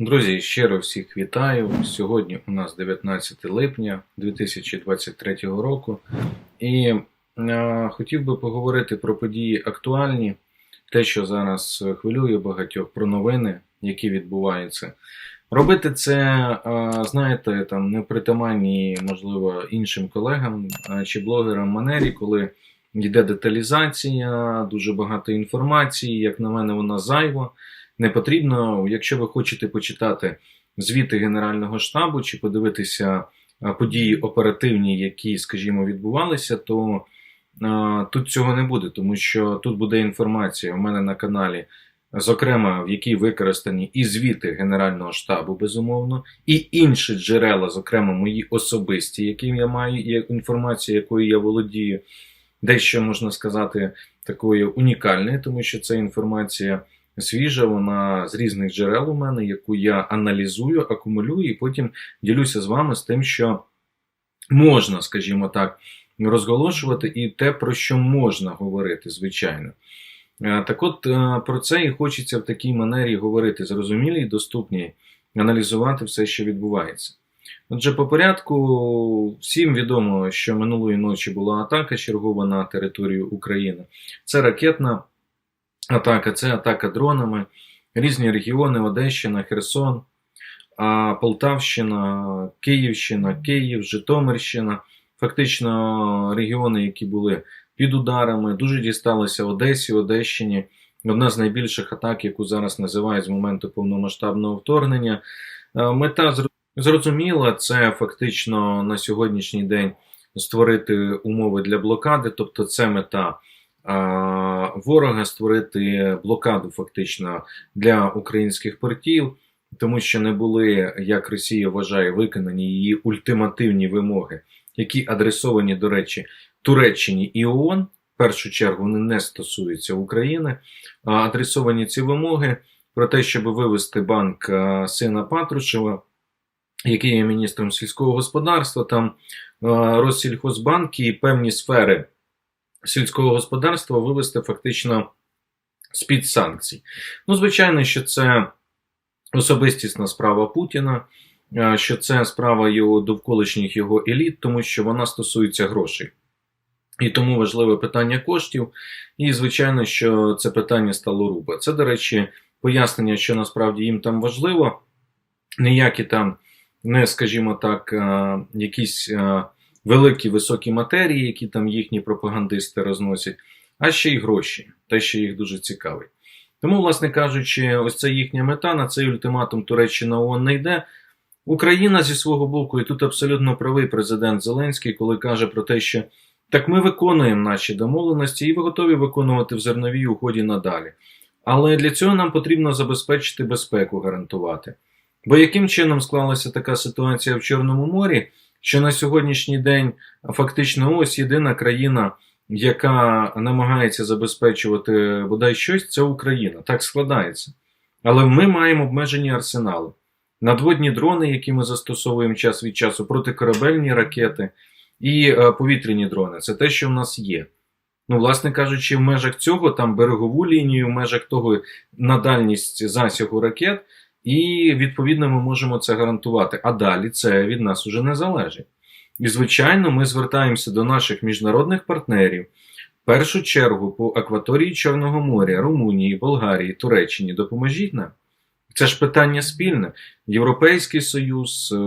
Друзі, щиро всіх вітаю. Сьогодні у нас 19 липня 2023 року, і е, хотів би поговорити про події актуальні, те, що зараз хвилює багатьох, про новини, які відбуваються. Робити це, е, знаєте, там не притаманні, можливо, іншим колегам е, чи блогерам манері, коли йде деталізація, дуже багато інформації, як на мене, вона зайва. Не потрібно, якщо ви хочете почитати звіти Генерального штабу чи подивитися події оперативні, які, скажімо, відбувалися, то а, тут цього не буде, тому що тут буде інформація у мене на каналі, зокрема, в якій використані і звіти Генерального штабу, безумовно, і інші джерела, зокрема, мої особисті, яким я маю, є інформація, якою я володію, дещо можна сказати такою унікальною, тому що це інформація свіжа, вона з різних джерел у мене, яку я аналізую, акумулюю, і потім ділюся з вами з тим, що можна, скажімо так, розголошувати, і те, про що можна говорити, звичайно. Е, Так от е, про це і хочеться в такій манері говорити, зрозумілій, доступній, аналізувати все, що відбувається. Отже, по порядку, всім відомо, що минулої ночі була атака чергова на територію України. Це ракетна атака, це атака дронами, різні регіони: Одещина, Херсон, Полтавщина, Київщина, Київ, Житомирщина. Фактично регіони, які були під ударами, дуже дісталися Одесі, Одещині. Одна з найбільших атак, яку зараз називають з моменту повномасштабного вторгнення. Е, Мета зрозуміла, це фактично на сьогоднішній день створити умови для блокади, тобто це мета ворога створити блокаду фактично для українських портів, тому що не були, як Росія вважає, виконані її ультимативні вимоги, які адресовані, до речі, Туреччині і ООН. В першу чергу вони не стосуються України, адресовані ці вимоги про те, щоб вивести банк сина Патрушева, який є міністром сільського господарства, там Россільхозбанк і певні сфери сільського господарства вивести фактично з-під санкцій. Ну, звичайно, що це особистісна справа Путіна, що це справа його довколишніх його еліт, тому що вона стосується грошей. І тому важливе питання коштів. І, звичайно, що це питання стало руба. Це, до речі, пояснення, що насправді їм там важливо. Ніякі там, не, скажімо так, якісь великі високі матерії, які там їхні пропагандисти розносять, а ще й гроші, те, що їх дуже цікавить. Тому, власне кажучи, ось це їхня мета, на цей ультиматум Туреччина ООН не йде. Україна зі свого боку, і тут абсолютно правий президент Зеленський, коли каже про те, що так ми виконуємо наші домовленості і ви готові виконувати в зерновій угоді надалі. Але для цього нам потрібно забезпечити безпеку, гарантувати. Бо яким чином склалася така ситуація в Чорному морі? Що на сьогоднішній день фактично ось єдина країна, яка намагається забезпечувати бодай щось, це Україна. Так складається. Але ми маємо обмежені арсенали. Надводні дрони, які ми застосовуємо час від часу, протикорабельні ракети і е, повітряні дрони це те, що в нас є. Ну, власне кажучи, в межах цього там берегову лінію, в межах того на дальність засягу ракет і відповідно ми можемо це гарантувати. А далі це від нас уже не залежить. І, звичайно, ми звертаємося до наших міжнародних партнерів. В першу чергу по акваторії Чорного моря, Румунії, Болгарії, Туреччині допоможіть нам. Це ж питання спільне. Європейський Союз, е,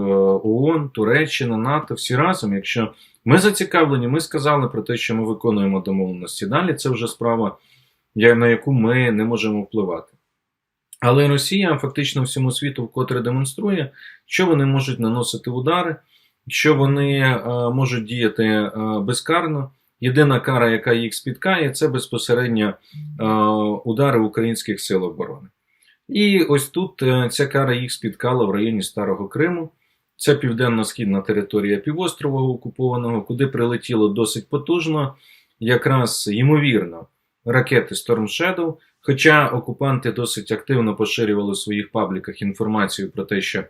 ООН, Туреччина, НАТО, всі разом. Якщо ми зацікавлені, ми сказали про те, що ми виконуємо домовленості. Далі це вже справа, на яку ми не можемо впливати. Але Росія фактично всьому світу вкотре демонструє, що вони можуть наносити удари, що вони е, можуть діяти е, безкарно. Єдина кара, яка їх спіткає, це безпосередньо е, удари українських сил оборони. І ось тут ця кара їх спіткала в районі Старого Криму. Це південно-східна територія півострова окупованого, куди прилетіло досить потужно, якраз ймовірно, ракети Storm Shadow, Хоча окупанти досить активно поширювали в своїх пабліках інформацію про те, що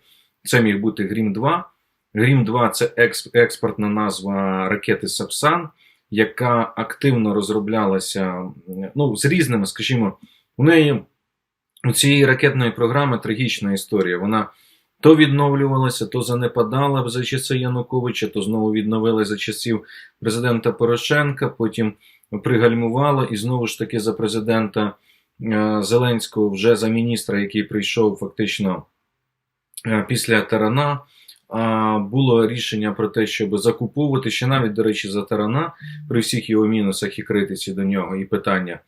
це міг бути Грім 2. Грім 2 це експортна назва ракети Сапсан, яка активно розроблялася ну, з різними, скажімо, у неї у цієї ракетної програми трагічна історія. Вона то відновлювалася, то занепадала за часи Януковича, то знову відновилася за часів президента Порошенка, потім пригальмувала і знову ж таки за президента Зеленського, вже за міністра, який прийшов фактично е, після Тарана. Було рішення про те, щоб закуповувати ще навіть, до речі, за Тарана при всіх його мінусах і критиці до нього і питання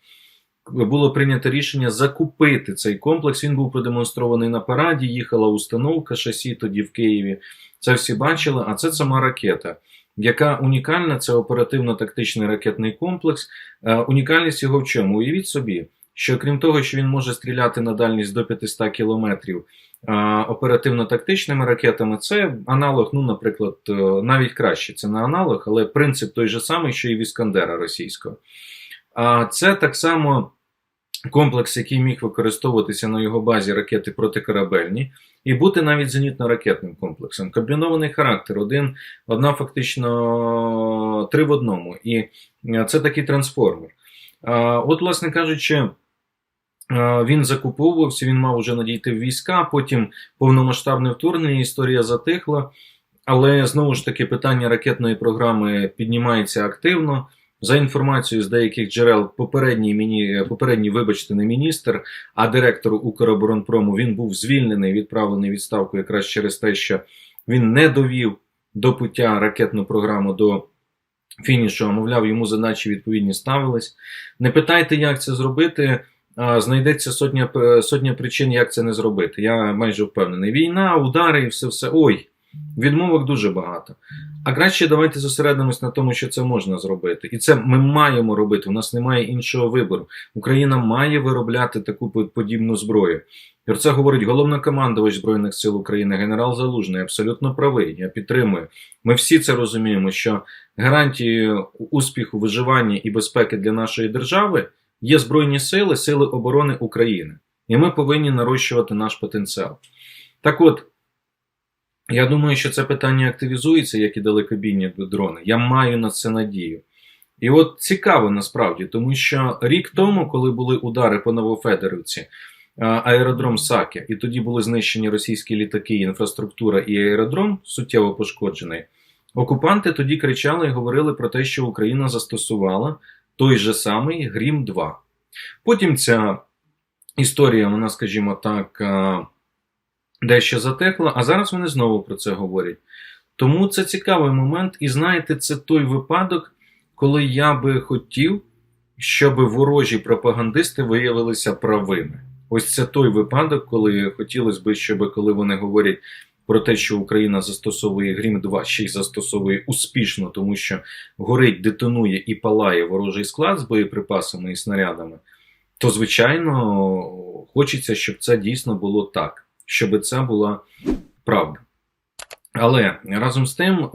було прийнято рішення закупити цей комплекс. Він був продемонстрований на параді. Їхала установка шасі тоді в Києві. Це всі бачили. А це сама ракета, яка унікальна. Це оперативно-тактичний ракетний комплекс. Е, Унікальність його в чому? Уявіть собі, що крім того, що він може стріляти на дальність до 500 кілометрів. Оперативно-тактичними ракетами це аналог, ну, наприклад, е, навіть краще, це не аналог, але принцип той же самий, що і в Іскандера російського. А це так само комплекс, який міг використовуватися на його базі ракети протикорабельні, і бути навіть зенітно-ракетним комплексом. Комбінований характер, один, одна фактично три в одному. І е, це такий трансформер. От, власне кажучи. Е, Він закуповувався, він мав вже надійти в війська, потім повномасштабне вторгнення, історія затихла. Але знову ж таки питання ракетної програми піднімається активно. За інформацією з деяких джерел, попередній мені попередній, вибачте, не міністр, а директор Укроборонпрому він був звільнений, відправлений відставку якраз через те, що він не довів до пуття ракетну програму до фінішу, мовляв, йому задачі відповідні ставились. Не питайте, як це зробити. Знайдеться сотня сотня причин, як це не зробити. Я майже впевнений. Війна, удари і все все. Ой, відмовок дуже багато. А краще давайте зосередимось на тому, що це можна зробити. І це ми маємо робити. У нас немає іншого вибору. Україна має виробляти таку подібну зброю. Про це говорить головнокомандувач Збройних сил України, генерал Залужний. Абсолютно правий. Я підтримую. Ми всі це розуміємо, що гарантією успіху, виживання і безпеки для нашої держави є Збройні сили, сили оборони України. І ми повинні нарощувати наш потенціал. Так от. Я думаю, що це питання активізується, як і далекобійні дрони. Я маю на це надію. І от цікаво насправді, тому що рік тому, коли були удари по Новофедерівці, аеродром Саке, і тоді були знищені російські літаки, інфраструктура і аеродром суттєво пошкоджений, окупанти тоді кричали і говорили про те, що Україна застосувала той же самий Грім 2. Потім ця історія, вона, скажімо так, дещо затекла, а зараз вони знову про це говорять. Тому це цікавий момент, і знаєте, це той випадок, коли я би хотів, щоб ворожі пропагандисти виявилися правими. Ось це той випадок, коли хотілося б, щоб коли вони говорять про те, що Україна застосовує Грім 2, ще й застосовує успішно, тому що горить, детонує і палає ворожий склад з боєприпасами і снарядами, то звичайно хочеться, щоб це дійсно було так щоб це була правда. Але разом з тим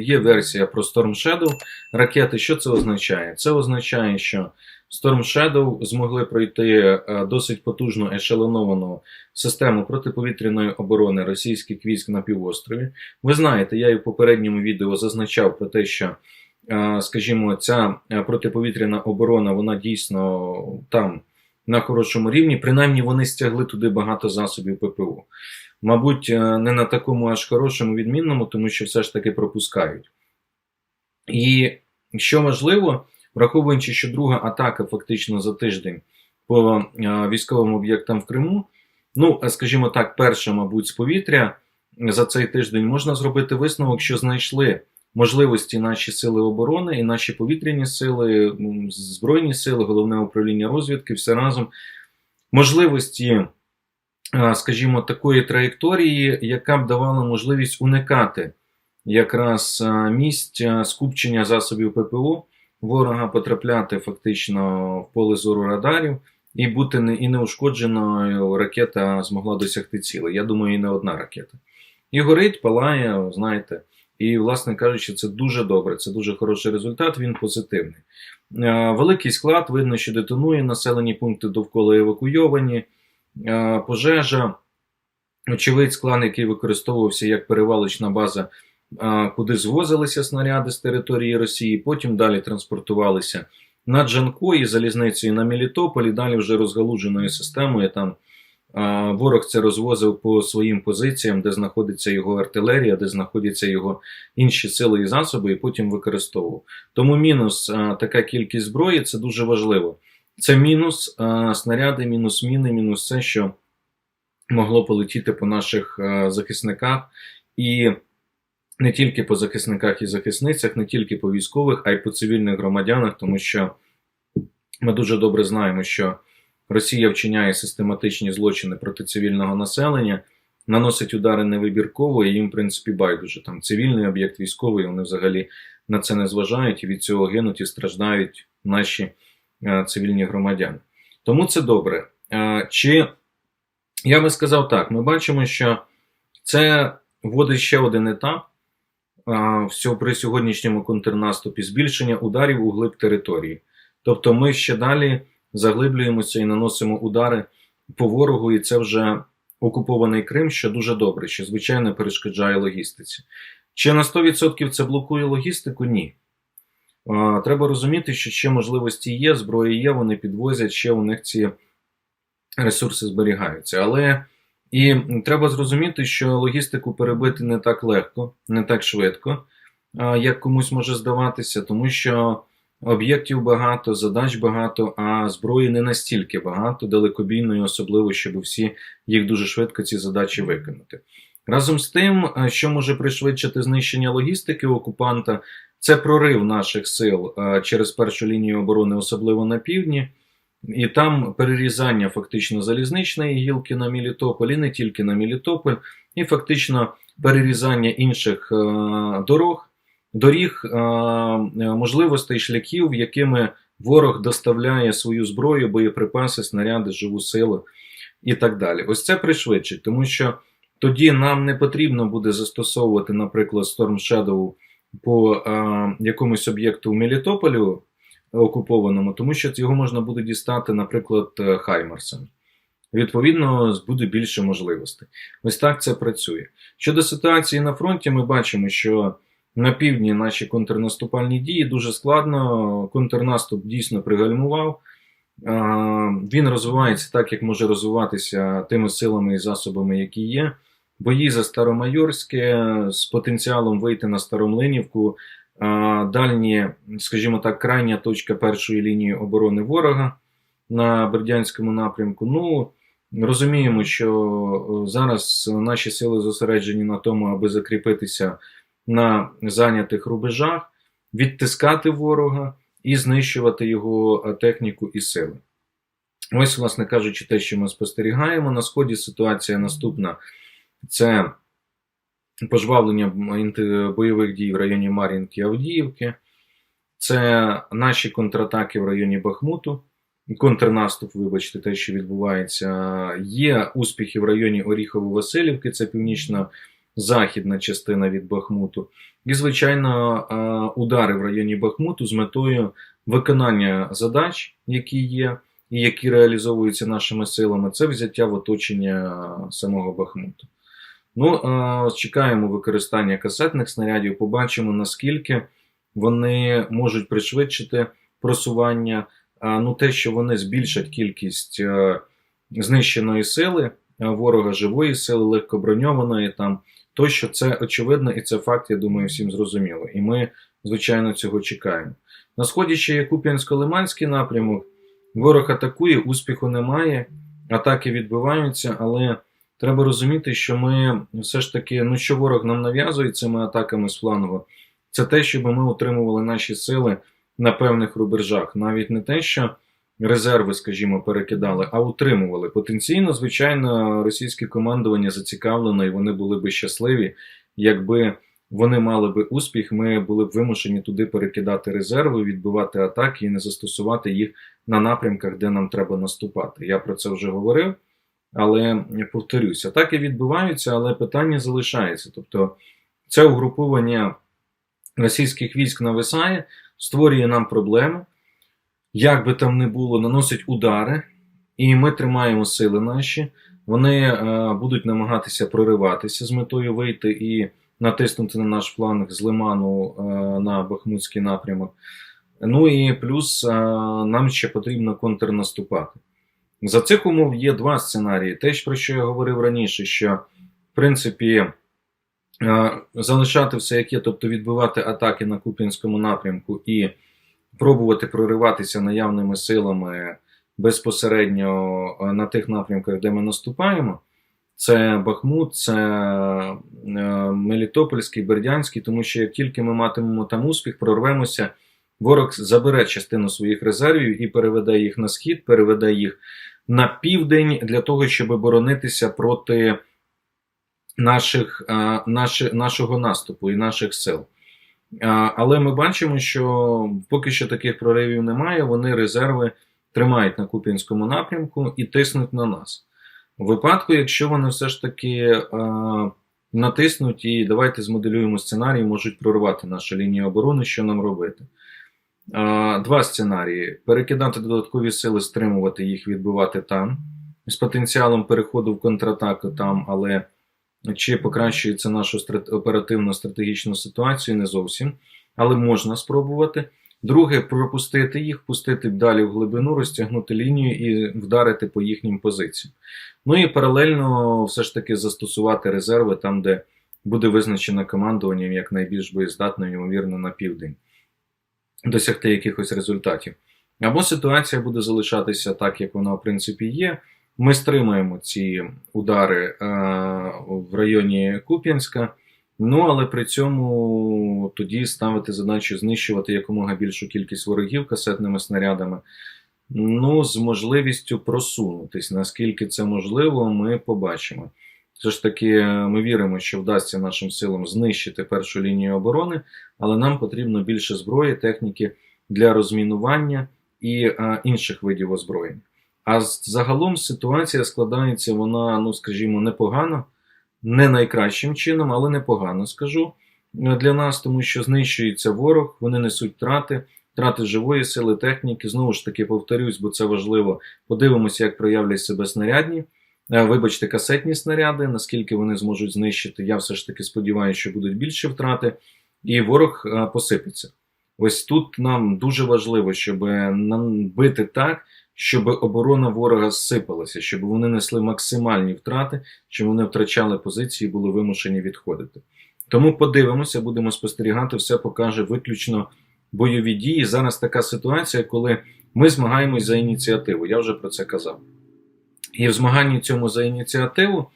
є версія про Storm Shadow ракети. Що це означає? Це означає, що Storm Shadow змогли пройти досить потужну ешелоновану систему протиповітряної оборони російських військ на півострові. Ви знаєте, я і в попередньому відео зазначав про те, що, скажімо, ця протиповітряна оборона, вона дійсно там на хорошому рівні. Принаймні вони стягли туди багато засобів ППО. Мабуть, е, не на такому аж хорошому відмінному, тому що все ж таки пропускають. І що важливо, враховуючи, що друга атака фактично за тиждень по е, військовим об'єктам в Криму, ну, скажімо так, перша, мабуть, з повітря за цей тиждень можна зробити висновок, що знайшли можливості наші сили оборони і наші повітряні сили, збройні сили, головне управління розвідки, все разом. Можливості, скажімо, такої траєкторії, яка б давала можливість уникати якраз місць скупчення засобів ППО, ворога потрапляти фактично в поле зору радарів. І бути не і неушкодженою ракета змогла досягти цілей. Я думаю, і не одна ракета. І горить, палає, знаєте, і, власне кажучи, це дуже добре, це дуже хороший результат, він позитивний. Е, великий склад, видно, що детонує, населені пункти довкола евакуйовані, е, пожежа. Очевидь, склад, який використовувався як перевалочна база, куди звозилися снаряди з території Росії, потім далі транспортувалися на Джанко і залізницею на Мелітополі, далі вже розгалуженою системою там Ворог це розвозив по своїм позиціям, де знаходиться його артилерія, де знаходяться його інші сили і засоби, і потім використовував. Тому мінус така кількість зброї це дуже важливо. Це мінус снаряди, мінус міни, мінус все, що могло полетіти по наших захисниках. І не тільки по захисниках і захисницях, не тільки по військових, а й по цивільних громадянах, тому що ми дуже добре знаємо, що Росія вчиняє систематичні злочини проти цивільного населення, наносить удари невибірково, і їм, в принципі, байдуже там цивільний об'єкт військовий, вони взагалі на це не зважають і від цього гинуть і страждають наші е, цивільні громадяни. Тому це добре. Е, чи я би сказав так: ми бачимо, що це вводить ще один етап при сьогоднішньому контрнаступі збільшення ударів у глиб території. Тобто ми ще далі заглиблюємося і наносимо удари по ворогу, і це вже окупований Крим, що дуже добре, що звичайно перешкоджає логістиці. Чи на 100% це блокує логістику? Ні. Треба розуміти, що ще можливості є, зброї є, вони підвозять, ще у них ці ресурси зберігаються. Але і треба зрозуміти, що логістику перебити не так легко, не так швидко, як комусь може здаватися, тому що об'єктів багато, задач багато, а зброї не настільки багато, далекобійної, особливо, щоб всі їх дуже швидко ці задачі виконати. Разом з тим, що може пришвидшити знищення логістики окупанта, це прорив наших сил через першу лінію оборони, особливо на півдні. І там перерізання фактично залізничної гілки на Мілітополь, і не тільки на Мілітополь, і фактично перерізання інших е, дорог, доріг, е, можливостей шляхів, якими ворог доставляє свою зброю, боєприпаси, снаряди, живу силу і так далі. Ось це пришвидшить, тому що тоді нам не потрібно буде застосовувати, наприклад, Storm Shadow по е, якомусь об'єкту в Мелітополю окупованому, тому що його можна буде дістати, наприклад, е, Хаймерсом. Відповідно, буде більше можливостей. Ось так це працює. Щодо ситуації на фронті, ми бачимо, що на півдні наші контрнаступальні дії дуже складно. Контрнаступ дійсно пригальмував. Він розвивається так, як може розвиватися тими силами і засобами, які є. Бої за Старомайорське з потенціалом вийти на Старомлинівку дальні, скажімо так, крайня точка першої лінії оборони ворога на Бердянському напрямку. Ну, розуміємо, що зараз наші сили зосереджені на тому, аби закріпитися на зайнятих рубежах, відтискати ворога і знищувати його техніку і сили. Ось, власне кажучи, те, що ми спостерігаємо. На сході ситуація наступна: це пожвавлення бойових дій в районі Мар'їнки Авдіївки, це наші контратаки в районі Бахмуту, контрнаступ, вибачте, те, що відбувається. Є успіхи в районі Оріхово-Василівки, це північно-західна частина від Бахмуту. І, звичайно, удари в районі Бахмуту з метою виконання задач, які є. І які реалізовуються нашими силами, це взяття в оточення самого Бахмуту. Ну, чекаємо використання касетних снарядів, побачимо, наскільки вони можуть пришвидшити просування. Ну, те, що вони збільшать кількість знищеної сили ворога живої сили, легкоброньованої там, тощо це очевидно і це факт, я думаю, всім зрозуміло. І ми, звичайно, цього чекаємо. На сході ще є Куп'янсько-Лиманський напрямок. Ворог атакує, успіху немає, атаки відбиваються, але. Треба розуміти, що ми все ж таки, ну що ворог нам нав'язує цими атаками з флангу, це те, щоб ми утримували наші сили на певних рубежах. Навіть не те, що резерви, скажімо, перекидали, а утримували. Потенційно, звичайно, російське командування зацікавлено і вони були би щасливі, якби вони мали би успіх, ми були б вимушені туди перекидати резерви, відбивати атаки і не застосувати їх на напрямках, де нам треба наступати. Я про це вже говорив. Але повторюся, так і відбуваються, але питання залишається. Тобто це угруповання російських військ нависає, створює нам проблеми, як би там не було, наносить удари, і ми тримаємо сили наші. Вони е, будуть намагатися прориватися з метою вийти і натиснути на наш фланг з Лиману е, на Бахмутський напрямок. Ну і плюс е, нам ще потрібно контрнаступати. За цих умов є два сценарії. Те, про що я говорив раніше, що в принципі е, залишати все як є, тобто відбивати атаки на Куп'янському напрямку і пробувати прориватися наявними силами безпосередньо е, на тих напрямках, де ми наступаємо. Це Бахмут, це е, Мелітопольський, Бердянський, тому що як тільки ми матимемо там успіх, прорвемося, ворог забере частину своїх резервів і переведе їх на схід, переведе їх на південь для того, щоб боронитися проти наших, е, наші, нашого наступу і наших сил. Е, Але ми бачимо, що поки що таких проривів немає, вони резерви тримають на Куп'янському напрямку і тиснуть на нас. У випадку, якщо вони все ж таки е, натиснуть і давайте змоделюємо сценарій, можуть прорвати нашу лінію оборони, що нам робити. Два сценарії: перекидати додаткові сили, стримувати їх, відбивати там, з потенціалом переходу в контратаку там, але чи покращується нашу страт... оперативну стратегічну ситуацію, не зовсім, але можна спробувати. Друге, пропустити їх, пустити далі в глибину, розтягнути лінію і вдарити по їхнім позиціям. Ну і паралельно все ж таки застосувати резерви там, де буде визначено командуванням як найбільш боєздатним, ймовірно, на південь, досягти якихось результатів. Або ситуація буде залишатися так, як вона в принципі є. Ми стримаємо ці удари е, в районі Куп'янська. Ну, але при цьому тоді ставити задачу знищувати якомога більшу кількість ворогів касетними снарядами. Ну, з можливістю просунутись. Наскільки це можливо, ми побачимо. Все ж таки, ми віримо, що вдасться нашим силам знищити першу лінію оборони, але нам потрібно більше зброї, техніки для розмінування і а, інших видів озброєння. А загалом ситуація складається, вона, ну скажімо, непогано не найкращим чином, але непогано скажу для нас, тому що знищується ворог, вони несуть втрати, втрати живої сили, техніки. Знову ж таки, повторюсь, бо це важливо. Подивимося, як проявлять себе снарядні. Вибачте, касетні снаряди, наскільки вони зможуть знищити. Я все ж таки сподіваюся, що будуть більші втрати, і ворог посипеться. Ось тут нам дуже важливо, щоб нам бити так, щоб оборона ворога зсипалася, щоб вони несли максимальні втрати, щоб вони втрачали позиції і були вимушені відходити. Тому подивимося, будемо спостерігати, все покаже виключно бойові дії. Зараз така ситуація, коли ми змагаємось за ініціативу. Я вже про це казав. І в змаганні цьому за ініціативу.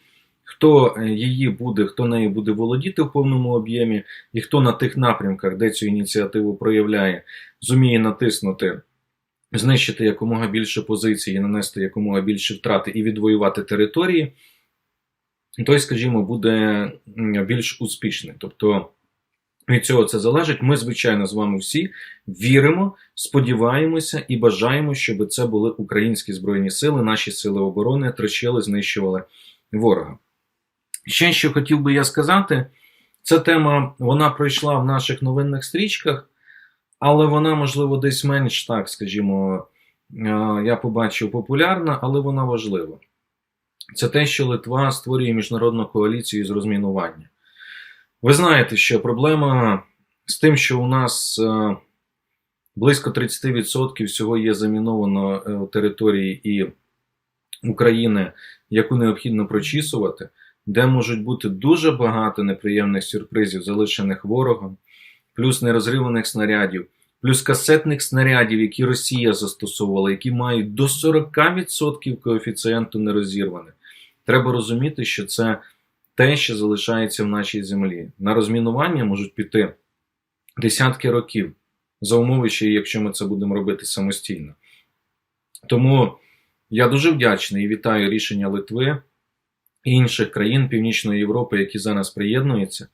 Хто її буде, хто нею буде володіти в повному об'ємі, і хто на тих напрямках, де цю ініціативу проявляє, зуміє натиснути знищити якомога більше позицій, нанести якомога більше втрати і відвоювати території, той, скажімо, буде більш успішний. Тобто від цього це залежить. Ми, звичайно, з вами всі віримо, сподіваємося і бажаємо, щоб це були українські збройні сили, наші сили оборони трощили, знищували ворога. Ще що хотів би я сказати, ця тема вона пройшла в наших новинних стрічках. Але вона, можливо, десь менш так, скажімо, е, я побачив популярна, але вона важлива. Це те, що Литва створює міжнародну коаліцію з розмінування. Ви знаєте, що проблема з тим, що у нас е, близько 30% всього є заміновано е, території і України, яку необхідно прочісувати, де можуть бути дуже багато неприємних сюрпризів, залишених ворогом плюс нерозриваних снарядів, плюс касетних снарядів, які Росія застосовувала, які мають до 40% коефіцієнту нерозірваних. Треба розуміти, що це те, що залишається в нашій землі. На розмінування можуть піти десятки років за умови, ще якщо ми це будемо робити самостійно. Тому я дуже вдячний і вітаю рішення Литви і інших країн Північної Європи, які зараз приєднуються,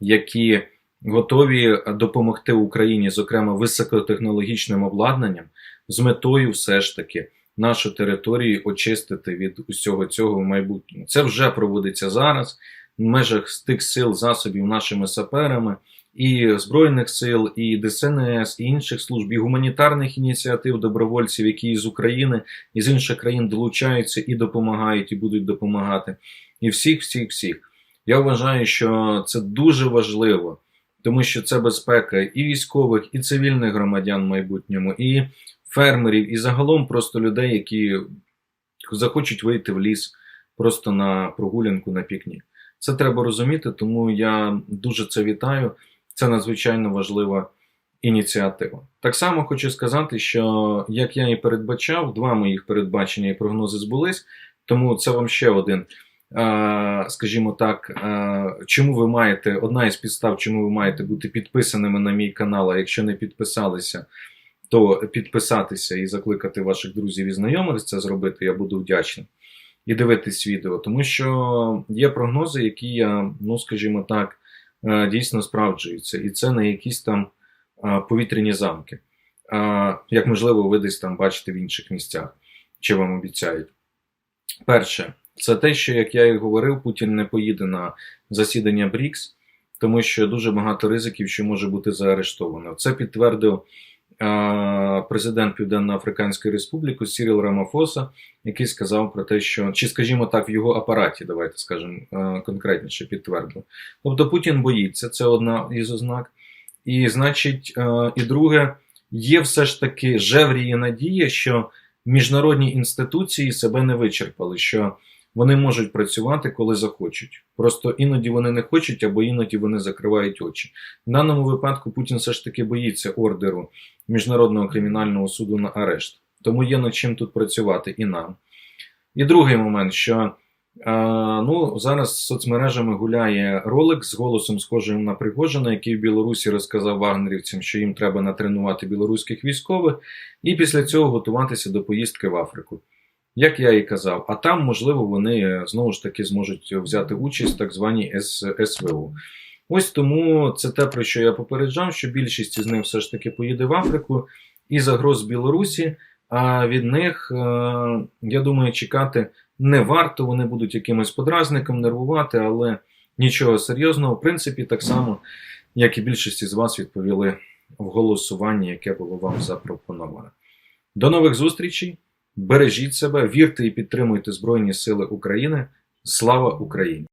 які готові допомогти Україні, зокрема високотехнологічним обладнанням, з метою все ж таки нашу територію очистити від усього цього в майбутньому. Це вже проводиться зараз в межах тих сил засобів нашими саперами. І Збройних сил, і ДСНС, і інших служб, і гуманітарних ініціатив добровольців, які з України і з інших країн долучаються і допомагають, і будуть допомагати. І всіх, всіх, всіх. Я вважаю, що це дуже важливо тому що це безпека і військових, і цивільних громадян в майбутньому, і фермерів, і загалом просто людей, які захочуть вийти в ліс просто на прогулянку на пікнік. Це треба розуміти, тому я дуже це вітаю. Це надзвичайно важлива ініціатива. Так само хочу сказати, що як я і передбачав, два моїх передбачення і прогнози збулись, тому це вам ще один. е, Скажімо так, е, чому ви маєте одна із підстав, чому ви маєте бути підписаними на мій канал, а якщо не підписалися, то підписатися і закликати ваших друзів і знайомих це зробити, я буду вдячний. І дивитись відео, тому що є прогнози, які я, ну скажімо так, е, дійсно справджуються. І це не якісь там е, повітряні замки, як можливо, ви десь там бачите в інших місцях, чи вам обіцяють. Перше, це те, що, як я і говорив, Путін не поїде на засідання БРІКС, тому що дуже багато ризиків, що може бути заарештовано. Це підтвердив президент Південно-Африканської Республіки Сіріл Рамафоса, який сказав про те, що, чи, скажімо так, в його апараті, давайте скажемо е, конкретніше, підтвердив. Тобто Путін боїться, це одна із ознак. І, значить, е, і друге, є все ж таки жевріє надія, що міжнародні інституції себе не вичерпали, що вони можуть працювати, коли захочуть. Просто іноді вони не хочуть, або іноді вони закривають очі. В даному випадку Путін все ж таки боїться ордеру Міжнародного кримінального суду на арешт. Тому є над чим тут працювати і нам. І другий момент, що е, ну, зараз соцмережами гуляє ролик з голосом схожим на Пригожина, який в Білорусі розказав вагнерівцям, що їм треба натренувати білоруських військових, і після цього готуватися до поїздки в Африку. Як я і казав, а там, можливо, вони е, знову ж таки зможуть взяти участь в так званій СВО. Ось тому це те, про що я попереджав, що більшість із них все ж таки поїде в Африку і загроз Білорусі. А від них, е, я думаю, чекати не варто. Вони будуть якимось подразником нервувати, але нічого серйозного. В принципі, так само, як і більшість із вас відповіли в голосуванні, яке було вам запропоноване. До нових зустрічей! Бережіть себе, вірте і підтримуйте Збройні Сили України. Слава Україні!